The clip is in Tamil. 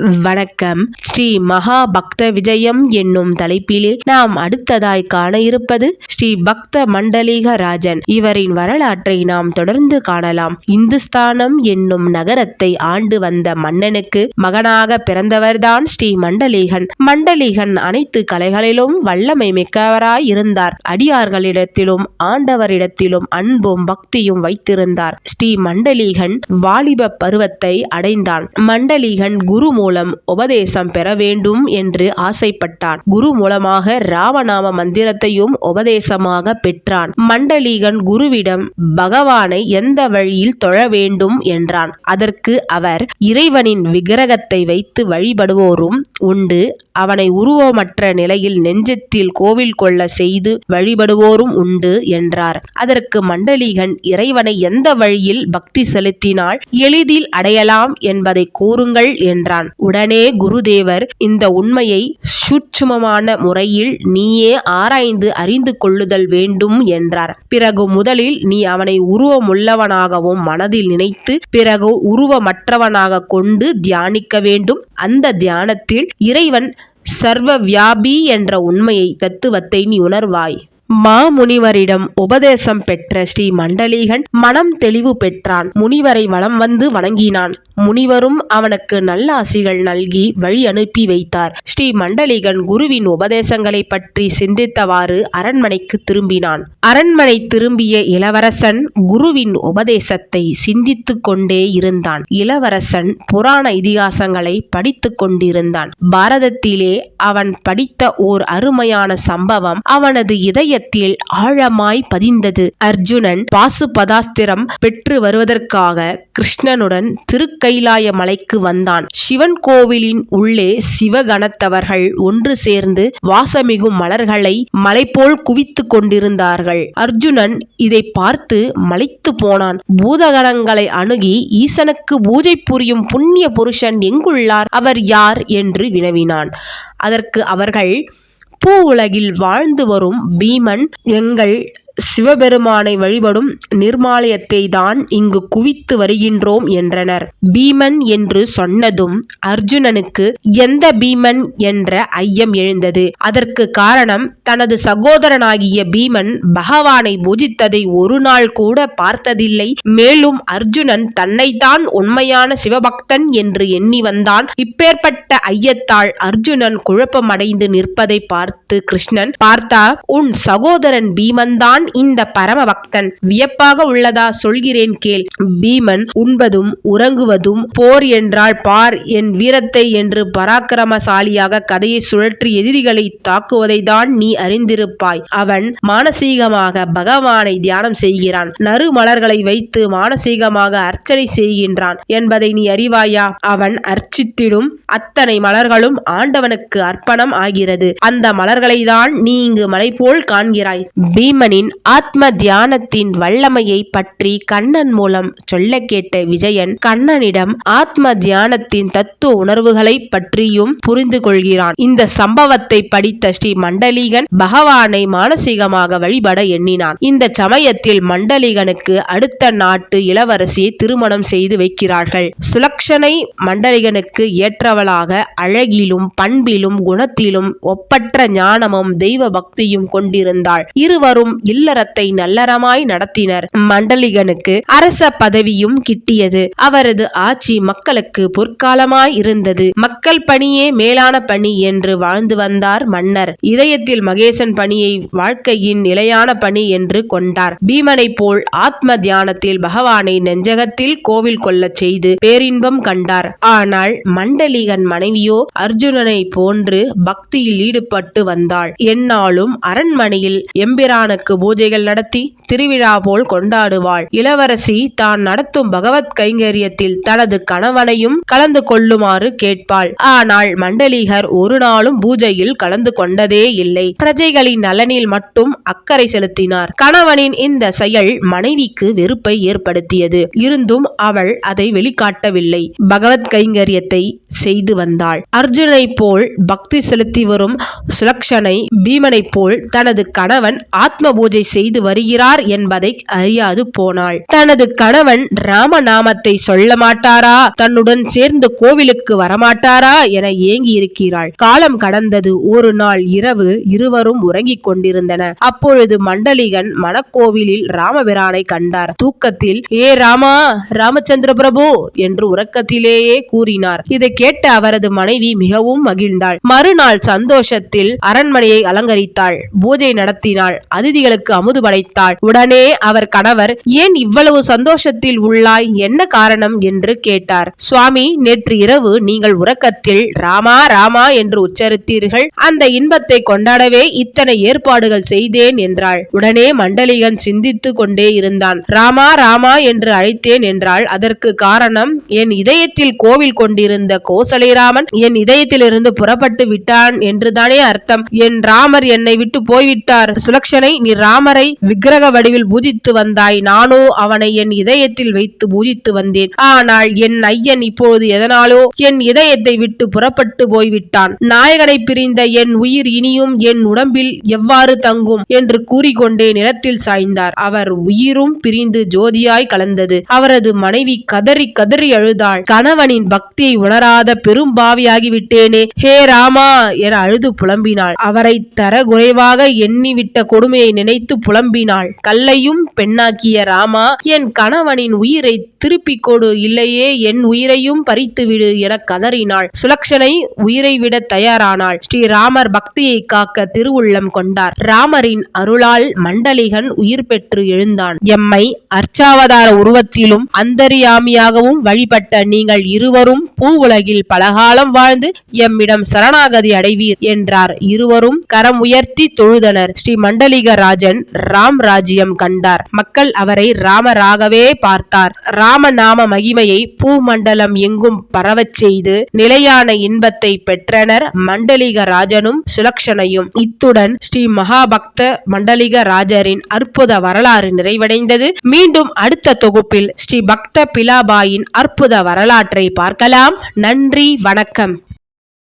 வணக்கம். ஸ்ரீ மகா பக்த விஜயம் என்னும் தலைப்பிலே நாம் அடுத்ததாய் காண இருப்பது ஸ்ரீ பக்த மண்டலிக ராஜன். இவரின் வரலாற்றை நாம் தொடர்ந்து காணலாம். இந்துஸ்தானம் என்னும் நகரத்தை ஆண்டு வந்த மன்னனுக்கு மகனாக பிறந்தவர்தான் ஸ்ரீ மண்டலிகன். மண்டலிகன் அனைத்து கலைகளிலும் வல்லமை மிக்கவராய் இருந்தார். அடியார்களிடத்திலும் ஆண்டவரிடத்திலும் அன்பும் பக்தியும் வைத்திருந்தார். ஸ்ரீ மண்டலிகன் வாலிப பருவத்தை அடைந்தான். மண்டலிகன் குரு மூலம் உபதேசம் பெற வேண்டும் என்று ஆசைப்பட்டான். குரு மூலமாக ராமநாம மந்திரத்தையும் உபதேசமாக பெற்றான். மண்டலீகன் குருவிடம் பகவானை எந்த வழியில் தொழ வேண்டும்? என்றான். அதற்கு அவர் இறைவனின் விக்கிரகத்தை வைத்து வழிபடுவோரும் உண்டு. அவனை உருவமற்ற நிலையில் நெஞ்சத்தில் கோவில் கொள்ள செய்து வழிபடுவோரும் உண்டு என்றார். அதற்கு மண்டலீகன் இறைவனை எந்த வழியில் பக்தி செலுத்தினால் எளிதில் அடையலாம் என்பதை கூறுங்கள் என்றான். உடனே குருதேவர் இந்த உண்மையை சூட்சுமமான முறையில் நீயே ஆராய்ந்து அறிந்து கொள்ளுதல் வேண்டும் என்றார். பிறகு முதலில் நீ அவனை உருவமுள்ளவனாகவும் மனதில் நினைத்து பிறகு உருவமற்றவனாக கொண்டு தியானிக்க வேண்டும். அந்த தியானத்தில் இறைவன் சர்வ வியாபி என்ற உண்மையை தத்துவத்தை நீ உணர்வாய். மாமுனிவரிடம் உபதேசம் பெற்ற ஸ்ரீ மண்டலிகன் மனம் தெளிவு பெற்றான். முனிவரை வலம் வந்து வணங்கினான். முனிவரும் அவனுக்கு நல்ல ஆசிகள் நல்கி வழி அனுப்பி வைத்தார். ஸ்ரீ மண்டலிகன் குருவின் உபதேசங்களை பற்றி சிந்தித்தவாறு அரண்மனைக்கு திரும்பினான். அரண்மனை திரும்பிய இளவரசன் குருவின் உபதேசத்தை சிந்தித்து கொண்டே இருந்தான். இளவரசன் புராண இதிகாசங்களை படித்து கொண்டிருந்தான். பாரதத்திலே அவன் படித்த ஓர் அருமையான சம்பவம் அவனது இதயத்தில் ஆழமாய் பதிந்தது. அர்ஜுனன் பாசுபதாஸ்திரம் பெற்று வருவதற்காக கிருஷ்ணனுடன் திருக்கை கைலாய மலைக்கு வந்தான். சிவன் கோவிலின் உள்ளே சிவகணத்தவர்கள் ஒன்று சேர்ந்து வாசமிகும் மலர்களை மலை போல் குவித்து கொண்டிருந்தார்கள். அர்ஜுனன் இதை பார்த்து மலைத்து போனான். பூதகணங்களை அணுகி ஈசனுக்கு பூஜை புரியும் புண்ணிய புருஷன் எங்குள்ளார்? அவர் யார்? என்று வினவினான். அதற்கு அவர்கள் பூ உலகில் வாழ்ந்து வரும் பீமன் எங்கள் சிவபெருமானை வழிபடும் நிர்மாலயத்தை தான் இங்கு குவித்து வருகின்றோம் என்றனர். பீமன் என்று சொன்னதும் அர்ஜுனனுக்கு எந்த பீமன் என்ற ஐயம் எழுந்தது. அதற்கு காரணம் தனது சகோதரனாகிய பீமன் பகவானை பூஜித்ததை ஒரு நாள் கூட பார்த்ததில்லை. மேலும் அர்ஜுனன் தன்னைத்தான் உண்மையான சிவபக்தன் என்று எண்ணி வந்தான். இப்பேற்பட்ட ஐயத்தால் அர்ஜுனன் குழப்பமடைந்து நிற்பதை பார்த்து கிருஷ்ணன் பார்த்தா உன் சகோதரன் பீமன்தான் இந்த பரம பக்தன் வியப்பாக உள்ளதா சொல்கிறேன் கேள். பீமன் உண்பதும் உறங்குவதும் போர் என்றால் பார் என் வீரத்தை என்று பராக்கிரமசாலியாக கதையை சுழற்றி எதிரிகளை தாக்குவதை தான் நீ அறிந்திருப்பாய். அவன் மானசீகமாக பகவானை தியானம் செய்கிறான். நறு மலர்களை வைத்து மானசீகமாக அர்ச்சனை செய்கின்றான். என்பதை நீ அறிவாயா? அவன் அர்ச்சித்திடும் அத்தனை மலர்களும் ஆண்டவனுக்கு அர்ப்பணம் ஆகிறது. அந்த மலர்களை தான் நீ இங்கு மலை போல் காண்கிறாய். பீமனின் ஆத்ம தியானத்தின் வல்லமையை பற்றி கண்ணன் மூலம் சொல்ல கேட்ட விஜயன் கண்ணனிடம் ஆத்ம தியானத்தின் தத்துவ உணர்வுகளை பற்றியும் புரிந்து கொள்கிறான். இந்த சம்பவத்தை படித்த ஸ்ரீ மண்டலிகன் பகவானை மானசீகமாக வழிபட எண்ணினான். இந்த சமயத்தில் மண்டலிகனுக்கு அடுத்த நாட்டு இளவரசியை திருமணம் செய்து வைக்கிறார்கள். சுலக்ஷனை மண்டலிகனுக்கு ஏற்றவளாக அழகிலும் பண்பிலும் குணத்திலும் ஒப்பற்ற ஞானமும் தெய்வ பக்தியும் கொண்டிருந்தாள். இருவரும் இல்ல இல்லறத்தை நல்லறமாய் நடத்தினர். மண்டலிகனுக்கு அரச பதவியும் கிட்டியது. அவரது ஆட்சி மக்களுக்கு பொற்காலமாய் இருந்தது. மக்கள் பணியே மேலான பணி என்று வாழ்ந்து வந்தார் மன்னர். இதயத்தில் மகேசன் பணியை வாழ்க்கையின் நிலையான பணி என்று கொண்டார். பீமனை போல் ஆத்ம தியானத்தில் பகவானை நெஞ்சகத்தில் கோவில் கொள்ளச் செய்து பேரின்பம் கண்டார். ஆனால் மண்டலிகன் மனைவியோ அர்ஜுனனை போன்று பக்தியில் ஈடுபட்டு வந்தாள். என்னாலும் அரண்மனையில் எம்பிரானுக்கு பூஜைகள் நடத்தி திருவிழா போல் கொண்டாடுவாள். இளவரசி தான் நடத்தும் பகவத் கைங்கரியத்தில் தனது கணவனையும் கலந்து கொள்ளுமாறு கேட்பாள். ஆனால் மண்டலிகர் ஒரு நாளும் பூஜையில் கலந்து கொண்டதே இல்லை. பிரஜைகளின் நலனில் மட்டும் அக்கறை செலுத்தினார். கணவனின் இந்த செயல் மனைவிக்கு வெறுப்பை ஏற்படுத்தியது. இருந்தும் அவள் அதை வெளிக்காட்டவில்லை. பகவத் கைங்கரியத்தை செய்து வந்தாள். அர்ஜுனை போல் பக்தி செலுத்தி வரும் சுலக்ஷனை பீமனை போல் தனது கணவன் ஆத்ம பூஜை பூஜை செய்து வருகிறார் என்பதை அறியாது போனாள். தனது கணவன் ராமநாமத்தை சொல்ல மாட்டாரா? தன்னுடன் சேர்ந்து கோவிலுக்கு வரமாட்டாரா? என ஏங்கி இருக்கிறாள் காலம் கடந்தது ஒரு நாள் இரவு இருவரும் உறங்கிக் கொண்டிருந்தன. அப்பொழுது மண்டலிகன் மணக்கோவிலில் ராமபிரானை கண்டார். தூக்கத்தில் ஏ ராமா ராமச்சந்திர பிரபு! என்று உறக்கத்திலேயே கூறினார். இதை கேட்ட அவரது மனைவி மிகவும் மகிழ்ந்தாள். மறுநாள் சந்தோஷத்தில் அரண்மனையை அலங்கரித்தாள். பூஜை நடத்தினாள். அதிதிகளுக்கு அமுது படைத்தாள் உடனே அவர் கணவர் ஏன் இவ்வளவு சந்தோஷத்தில் உள்ளாய்? என்ன காரணம்? என்று கேட்டார். சுவாமி நேற்று இரவு நீங்கள் உறக்கத்தில் ராமா ராமா என்று உச்சரித்தீர்கள். அந்த இன்பத்தை கொண்டாடவே இத்தனை ஏற்பாடுகள் செய்தேன் என்றாள். உடனே மண்டலிகன் சிந்தித்துக் கொண்டே இருந்தான். ராமா ராமா என்று அழைத்தேன் என்றால் அதற்கு காரணம் என் இதயத்தில் கோவில் கொண்டிருந்த கோசலைராமன் என் இதயத்திலிருந்து புறப்பட்டு விட்டான் என்றுதானே அர்த்தம். என் ராமர் என்னை விட்டு போய்விட்டார். சுலக்ஷனை நீ ராமரை விக்கிரக வடிவில் பூஜித்து வந்தாய். நானோ அவனை என் இதயத்தில் வைத்து பூஜித்து வந்தேன். ஆனால் என் ஐயன் இப்போது எதனாலோ என் இதயத்தை விட்டு புறப்பட்டு போய்விட்டான். நாயகனை பிரிந்த என் உயிர் இனியும் என் உடம்பில் எவ்வாறு தங்கும் என்று கூறிக்கொண்டே நிலத்தில் சாய்ந்தார். அவர் உயிரும் பிரிந்து ஜோதியாய் கலந்தது. அவரது மனைவி கதறி கதறி அழுதாள். கணவனின் பக்தியை உணராத பெரும்பாவியாகிவிட்டேனே ஹே ராமா என அழுது புலம்பினாள். அவரை தர குறைவாக எண்ணிவிட்ட கொடுமையை நினைத்து புலம்பினாள். கல்லையும் பெண்ணாக்கிய ராமா என் கணவனின் உயிரை திருப்பிக் கொடு இல்லையே என் உயிரையும் பறித்துவிடு என கதறினாள். சுலக்ஷனை உயிரை விட தயாரானாள். ஸ்ரீராமர் பக்தியை காக்க திருவுள்ளம் கொண்டார். ராமரின் அருளால் மண்டலிகன் உயிர் பெற்று எழுந்தான். எம்மை அர்ச்சாவதார உருவத்திலும் அந்தரியாமியாகவும் வழிபட்ட நீங்கள் இருவரும் பூ உலகில் பலகாலம் வாழ்ந்து எம்மிடம் சரணாகதி அடைவீர் என்றார். இருவரும் கரம் உயர்த்தி தொழுதனர். ஸ்ரீ மண்டலிக ராஜன் ராம் ராஜ்யம் கண்டார். மக்கள் அவரை ராமராகவே பார்த்தார். ராம நாம மகிமையை பூமண்டலம் எங்கும் பரவச் செய்து நிலையான இன்பத்தை பெற்றனர் மண்டலிக ராஜனும் சுலக்ஷனையும். இத்துடன் ஸ்ரீ மகாபக்த மண்டலிக ராஜரின் அற்புத வரலாறு நிறைவடைந்தது. மீண்டும் அடுத்த தொகுப்பில் ஸ்ரீ பக்த பிலாபாயின் அற்புத வரலாற்றை பார்க்கலாம். நன்றி வணக்கம்.